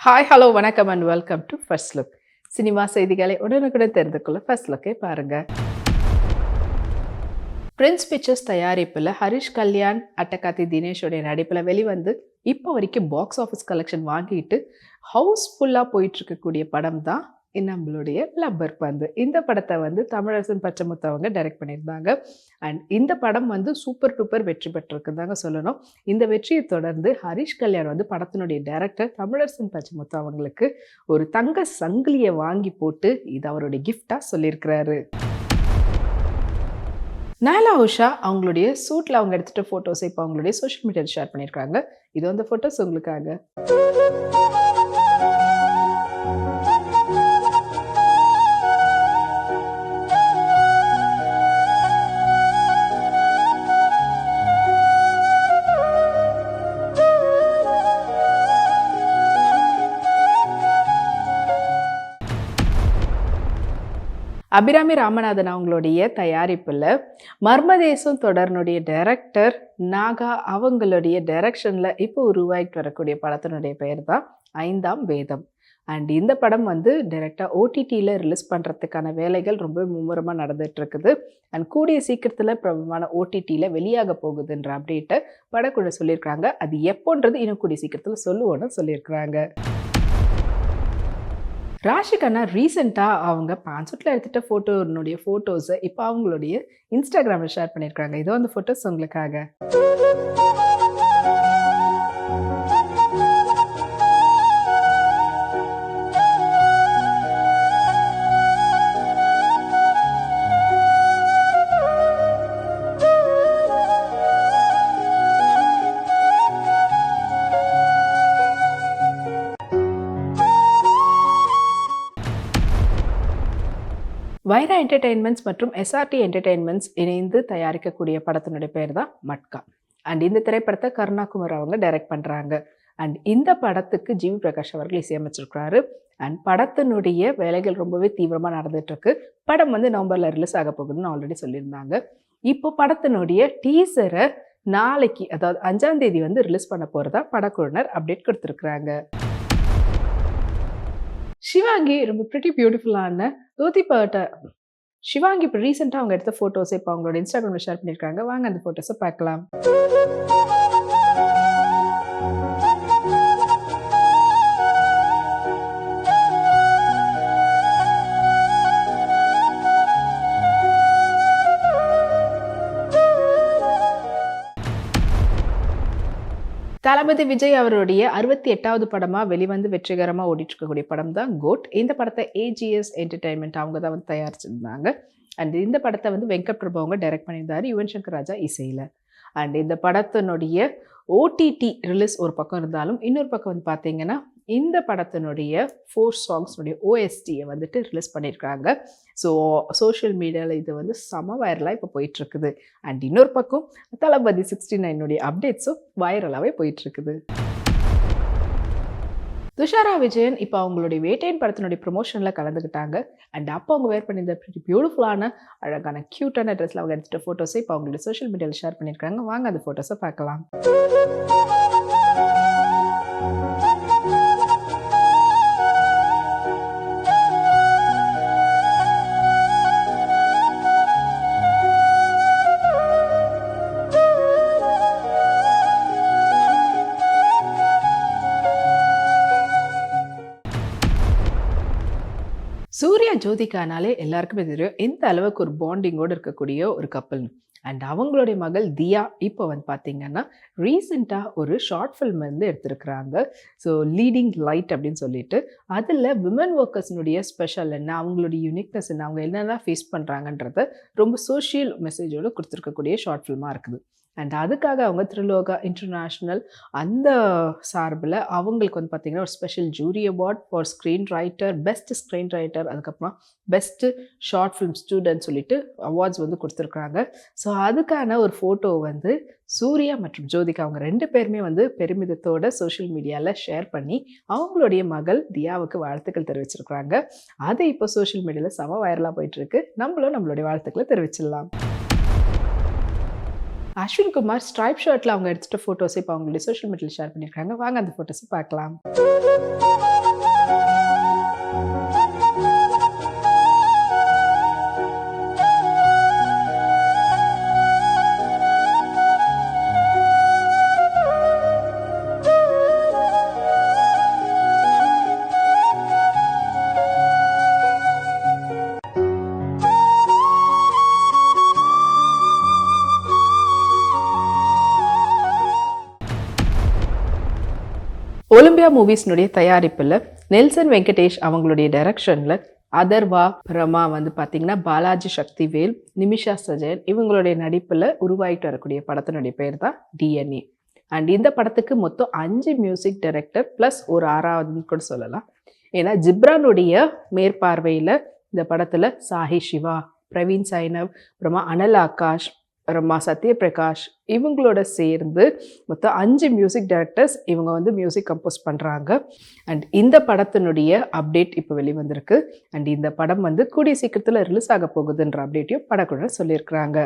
Hi hello வணக்கம் and welcome to first look cinema செய்திகளை உடனுக்குடன் தெரிந்து கொள்ள ஃபர்ஸ்ட் லுக்கை பாருங்கள் பிரின்ஸ் பிக்சர்ஸ் தயாரிப்பில் ஹரிஷ் கல்யாண் அட்டகாத்தி தினேஷோடைய நடிப்பில் வெளிவந்து இப்போ வரைக்கும் பாக்ஸ் ஆஃபீஸ் கலெக்ஷன் வாங்கிட்டு ஹவுஸ்ஃபுல்லாக போயிட்டு இருக்கக்கூடிய படம் தான் நம்மளுடைய லப்பர் பந்து. இந்த படத்தை வந்து தமிழரசன் பச்சைமுத்து அவங்க டைரக்ட் பண்ணியிருந்தாங்க. அண்ட் இந்த படம் வந்து சூப்பர் டூப்பர் வெற்றி பெற்றிருக்குதாங்க சொல்லணும். இந்த வெற்றியை தொடர்ந்து ஹரிஷ் கல்யாண் வந்து படத்தினுடைய டைரக்டர் தமிழரசன் பச்சைமுத்து அவங்களுக்கு ஒரு தங்க சங்கிலியை வாங்கி போட்டு இது அவருடைய கிஃப்டாக சொல்லியிருக்கிறாரு. நயலா உஷா அவங்களுடைய சூட்டில் அவங்க எடுத்துகிட்ட ஃபோட்டோஸை இப்போ அவங்களுடைய சோஷியல் மீடியாவில் ஷேர் பண்ணியிருக்காங்க. இது அந்த ஃபோட்டோஸ் உங்களுக்காக. அபிராமி ராமநாதன் அவங்களுடைய தயாரிப்பில் மர்மதேசம் தொடர்னுடைய டைரக்டர் நாகா அவங்களுடைய டைரக்ஷனில் இப்போ உருவாகிட்டு வரக்கூடிய படத்தினுடைய பெயர் தான் ஐந்தாம் வேதம். அண்ட் இந்த படம் வந்து டைரெக்டாக ஓடிடியில் ரிலீஸ் பண்ணுறதுக்கான வேலைகள் ரொம்ப மும்முரமாக நடந்துகிட்ருக்குது இருக்குது. அண்ட் கூடிய சீக்கிரத்தில் பிரபலமான ஓடிடியில் வெளியாக போகுதுன்ற அப்டேட்டை படக்குழு சொல்லியிருக்கிறாங்க. அது எப்போன்றது இன்னும் கூடிய சீக்கிரத்தில் சொல்லுவோன்னு சொல்லியிருக்கிறாங்க. ராஷிகண்ணா ரீசெண்டாக அவங்க பான்சூட்டில் எடுத்துகிட்ட ஃபோட்டோனுடைய ஃபோட்டோஸை இப்போ அவங்களுடைய இன்ஸ்டாகிராமில் ஷேர் பண்ணியிருக்காங்க இதோ அந்த ஃபோட்டோஸ் உங்களுக்காக. வைரா என்டர்டெயின்மெண்ட்ஸ் மற்றும் எஸ்ஆர்டி என்டர்டெயின்மெண்ட்ஸ் இணைந்து தயாரிக்கக்கூடிய படத்தினுடைய பேர் தான் மட்கா. அண்ட் இந்த திரைப்படத்தை கருணாகுமார் அவங்க டைரக்ட் பண்ணுறாங்க அண்ட் இந்த படத்துக்கு ஜிவி பிரகாஷ் அவர்கள் இசையமைச்சிருக்கிறாரு. அண்ட் படத்தினுடைய வேலைகள் ரொம்பவே தீவிரமாக நடந்துகிட்ருக்கு படம் வந்து நவம்பரில் ரிலீஸ் ஆக போகுதுன்னு ஆல்ரெடி சொல்லியிருந்தாங்க. இப்போ படத்தினுடைய டீசரை நாளைக்கு அதாவது அஞ்சாம் தேதி வந்து ரிலீஸ் பண்ண போகிறதா படக்குழுனர் அப்டேட் கொடுத்துருக்குறாங்க. சிவாங்கி ரொம்ப பிரிட்டி பியூட்டிஃபுல்லான தோதி பாட்ட சிவாங்கி இப்போ ரீசெண்டாக அவங்க எடுத்த ஃபோட்டோஸ் இப்போ அவங்களோட இன்ஸ்டாகிராமில் ஷேர் பண்ணியிருக்காங்க. வாங்க அந்த ஃபோட்டோஸை பார்க்கலாம். தளபதி விஜய் அவருடைய அறுபத்தி எட்டாவது படமாக வெளிவந்து வெற்றிகரமாக ஓடிட்டு இருக்கக்கூடிய படம் தான் கோட் இந்த படத்தை ஏஜிஎஸ் என்டர்டைன்மெண்ட் அவங்க தான் வந்து தயாரிச்சிருந்தாங்க. அண்ட் இந்த படத்தை வந்து வெங்கட் பிரபு அவங்க டைரக்ட் பண்ணியிருந்தாரு யுவன் சங்கர் ராஜா இசையில். அண்ட் இந்த படத்தினுடைய ஓடிடி ரிலீஸ் ஒரு பக்கம் இருந்தாலும் இன்னொரு பக்கம் வந்து பார்த்தீங்கன்னா இந்த படத்தினுடைய ஃபோர் சாங்ஸ்னுடைய ஓஎஸ்டியை வந்துட்டு ரிலீஸ் பண்ணியிருக்காங்க. ஸோ சோஷியல் மீடியாவில் இது வந்து சம வைரலாக இப்போ போயிட்டுருக்குது. அண்ட் இன்னொரு பக்கம் தளபதி சிக்ஸ்டி நைனுடைய அப்டேட்ஸும் வைரலாகவே போயிட்டுருக்குது. துஷாரா விஜயன் இப்போ அவங்களுடைய வேட்டையின் படத்தினுடைய ப்ரொமோஷனில் கலந்துக்கிட்டாங்க அண்ட் அப்போ அவங்க வேர் பண்ணியிருந்த பியூட்டிஃபுல்லான அழகான க்யூட்டான ட்ரெஸ்ஸில் அவங்க எடுத்துகிட்ட ஃபோட்டோஸை இப்போ அவங்களுடைய சோஷியல் மீடியாவில் ஷேர் பண்ணியிருக்காங்க. வாங்க அந்த ஃபோட்டோஸை பார்க்கலாம். சூர்யா ஜோதிகானாலே எல்லாருக்குமே தெரியும் எந்த அளவுக்கு ஒரு பாண்டிங்கோடு இருக்கக்கூடிய ஒரு கப்பல்னு அண்ட் அவங்களுடைய மகள் தியா இப்போ வந்து பார்த்தீங்கன்னா ரீசெண்டாக ஒரு ஷார்ட் ஃபில்ம் வந்து எடுத்திருக்கிறாங்க. ஸோ லீடிங் லைட் அப்படின்னு சொல்லிட்டு. அதில் விமன் ஒர்க்கர்ஸ்னுடைய ஸ்பெஷல் என்ன அவங்களுடைய யூனிக்னஸ் என்ன அவங்க என்னென்ன ஃபேஸ் பண்ணுறாங்கன்றத ரொம்ப சோஷியல் மெசேஜோடு கொடுத்துருக்கக்கூடிய ஷார்ட் ஃபில்மாக இருக்குது. அண்ட் அதுக்காக அவங்க த்ரிலோகா இன்டர்நேஷ்னல் அந்த சார்பில் அவங்களுக்கு வந்து பார்த்திங்கன்னா ஒரு special jury award for screen writer best screen writer அதுக்கப்புறம் பெஸ்ட்டு ஷார்ட் ஃபிலிம் ஸ்டூடெண்ட் சொல்லிட்டு அவார்ட்ஸ் வந்து கொடுத்துருக்குறாங்க. ஸோ அதுக்கான ஒரு ஃபோட்டோ வந்து சூர்யா மற்றும் ஜோதிகா அவங்க ரெண்டு பேருமே வந்து பெருமிதத்தோட சோஷியல் மீடியாவில் ஷேர் பண்ணி அவங்களுடைய மகள் தியாவுக்கு வாழ்த்துக்கள் தெரிவிச்சிருக்கிறாங்க. அதை இப்போ சோஷியல் மீடியாவில் சம வைரலாக போயிட்டுருக்கு நம்மளும் நம்மளுடைய வாழ்த்துக்களை தெரிவிச்சிடலாம். அஸ்வின் குமார் ஸ்ட்ரைப் ஷர்ட்டில் அவங்க எடுத்துகிட்ட ஃபோட்டோஸை இப்போ அவங்களுடைய சோஷியல் மீடியாவில் ஷேர் பண்ணியிருக்காங்க வாங்க அந்த ஃபோட்டோஸை பார்க்கலாம். கொலம்பியா மூவிஸ்னுடைய தயாரிப்பில் நெல்சன் வெங்கடேஷ் அவங்களுடைய டைரக்ஷனில் அதர்வா பிரமா வந்து பார்த்தீங்கன்னா பாலாஜி சக்திவேல் நிமிஷா சஜயன் இவங்களுடைய நடிப்பில் உருவாகிட்டு வரக்கூடிய படத்தினுடைய பேர் தான் டிஎன்ஏ அண்ட் இந்த படத்துக்கு மொத்தம் அஞ்சு மியூசிக் டைரக்டர் ப்ளஸ் ஒரு ஆறாவதுன்னு கூட சொல்லலாம். ஏன்னா ஜிப்ரானுடைய மேற்பார்வையில் இந்த படத்தில் சாஹி சிவா பிரவீன் சைனவ் அப்புறமா அனல் ஆகாஷ் அப்புறமா சத்யபிரகாஷ் இவங்களோட சேர்ந்து மொத்தம் அஞ்சு மியூசிக் டைரக்டர்ஸ் இவங்க வந்து மியூசிக் கம்போஸ் பண்ணுறாங்க அண்ட் இந்த படத்தினுடைய அப்டேட் இப்போ வெளிவந்திருக்கு. அண்ட் இந்த படம் வந்து கூடிய சீக்கிரத்தில் ரிலீஸ் ஆக போகுதுன்ற அப்டேட்டையும் படக்குழுவர் சொல்லியிருக்கிறாங்க.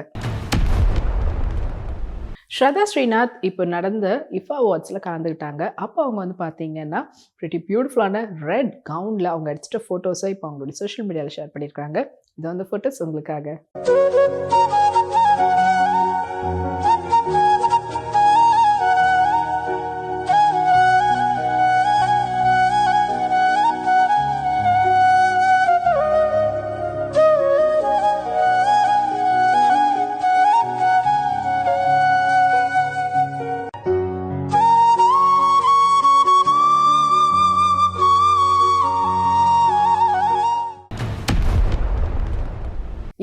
ஸ்ரதா ஸ்ரீநாத் இப்போ நடந்த இஃபா அவார்ட்ஸில் கலந்துக்கிட்டாங்க அப்போ அவங்க வந்து பார்த்தீங்கன்னா ப்ரிட்டி பியூட்டிஃபுல்லான ரெட் கவுனில் அவங்க அடிச்சிட்ட ஃபோட்டோஸை இப்போ அவங்களுடைய சோஷியல் மீடியாவில் ஷேர் பண்ணியிருக்காங்க இது வந்து ஃபோட்டோஸ் உங்களுக்காக.